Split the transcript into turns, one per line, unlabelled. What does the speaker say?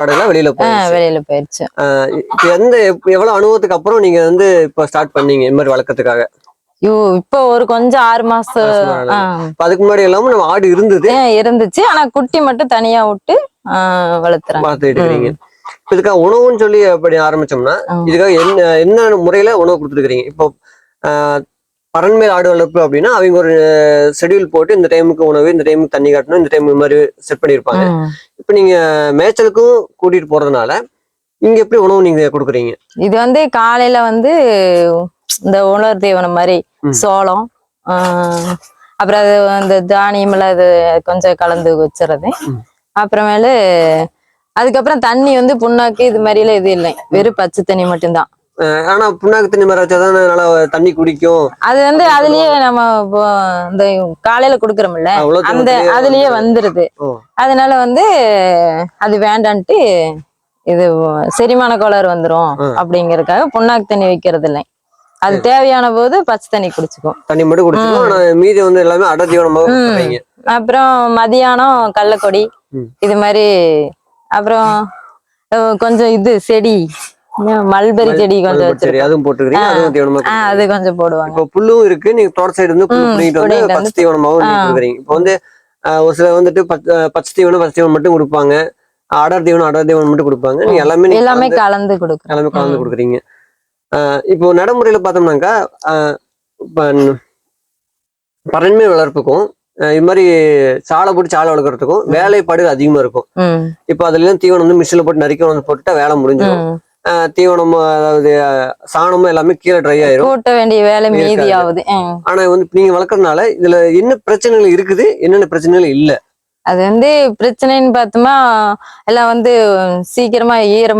ஆடுலாம் வெளியில
ஆ,
போயிடுச்சு
வெளியில போயிருச்சு.
இப்ப எந்த எவ்வளவு அனுபவத்துக்கு அப்புறம் நீங்க வந்து இப்ப ஸ்டார்ட் பண்ணீங்க இந்த மாதிரி வளர்க்கறதுக்காக?
ஐயோ இப்போ ஒரு கொஞ்சம் ஆறு மாசம்
அதுக்கு முன்னாடி எல்லாமே நம்ம ஆடு இருந்தது.
இருந்துச்சு. ஆனா குட்டி மட்டும் தனியா விட்டு
பார்த்துட்டு இருக்கிறீங்க இப்ப இதுக்காக உணவுன்னு சொல்லி அப்படி ஆரம்பிச்சோம்னா. இதுக்காக என்ன என்ன முறையில உணவு கொடுத்துருக்கீங்க இப்போ பரண்மேல் ஆடு வளர்ப்பு அப்படின்னா அவங்க ஒரு ஷெட்யூல் போட்டு இந்த டைமுக்கு உணவு இந்த டைமுக்கு தண்ணி காட்டணும் இந்த டைம் இந்த மாதிரி செட் பண்ணியிருப்பாங்க. இப்ப நீங்க மேய்ச்சலுக்கும் கூட்டிட்டு போறதுனால இங்க எப்படி உணவு நீங்க கொடுக்குறீங்க
இது வந்து காலையில வந்து இந்த உலர் தீவனம் மாதிரி. சோளம் அப்புறம் அது அந்த தானியம் எல்லாம் இது கொஞ்சம் கலந்து வச்சுறது. அப்புறமேலு அதுக்கப்புறம் தண்ணி வந்து புண்ணாக்கு இது மாதிரி எல்லாம் இது இல்லை வெறும் பச்சை தண்ணி மட்டும்தான்
ஆஹ், ஆனா புண்ணாக்கு தண்ணி மாதிரி வச்சாதான் நல்லா தண்ணி குடிக்கும்.
அது வந்து அதுலயே நம்ம இந்த காலையில குடுக்கறோம்ல அந்த அதுலயே
வந்து-
வந்துருது. அதனால வந்து அது வேண்டான்ட்டு இது செரிமான கோளாறு வந்துரும். அப்படிங்கறதுக்காக புண்ணாக்கு தண்ணி வைக்கிறது இல்லை. அது தேவையான போது பச்சை தண்ணி குடிச்சுக்கும்.
தண்ணி மட்டும் குடிச்சிடும் ஆனா மீதி வந்து எல்லாமே அடை தீவனமாக
ம்.
கொடுக்குறீங்க
அப்புறம் மதியானம் கடலக்கொடி
ம்.
இது மாதிரி அப்புறம் கொஞ்சம் இது செடி. மல்பெரி செடி கொஞ்சம்
சரி அதுவும் போட்டுக்கிறீங்க. அதுவும் தீவனமா கொடுக்குறீங்க.
அது கொஞ்சம் போடுவாங்க.
இப்போ புல்லும் இருக்கு. நீங்க தோட்ட சைடு வந்து புல் பிடிங்கிட்டு வந்து பச்சை தீவனமாவும். கொடுக்குறீங்க இப்போ வந்து ஒரு சிலர் வந்துட்டு பச்ச- தீவனம் பச்சை தீவனம் மட்டும் கொடுப்பாங்க. அடர் தீவனம் அடர் தீவனம் மட்டும் கொடுப்பாங்க. நீங்க எல்லாமே
எல்லாமே
கலந்து-
கொடுக்குறோம்.
எல்லாமே கலந்து. கொடுக்குறீங்க. இப்போ நடைமுறையில பார்த்தோம்னாக்கா பறன்மை வளர்ப்புக்கும் இது மாதிரி சாலை போட்டு சாலை வளர்க்குறதுக்கும் வேலைப்பாடு அதிகமா இருக்கும். இப்போ அதுல இருந்து தீவனம் வந்து மிஷினில் போட்டு நரிக்கணும் வந்து போட்டுட்டா வேலை முடிஞ்சிடும். தீவனமும் அதாவது சாணமும் எல்லாமே கீழே ட்ரை ஆயிரும்
கூட்ட வேண்டிய வேலை மீதி. ஆகுது.
ஆனா வந்து நீங்க வளர்க்கறதுனால இதுல என்ன பிரச்சனைகள் இருக்குது என்னென்ன பிரச்சனைகள் இல்ல
அது வந்து பிரச்சனைன்னு பார்த்தோமா எல்லாம் வந்து சீக்கிரமா ஈரம்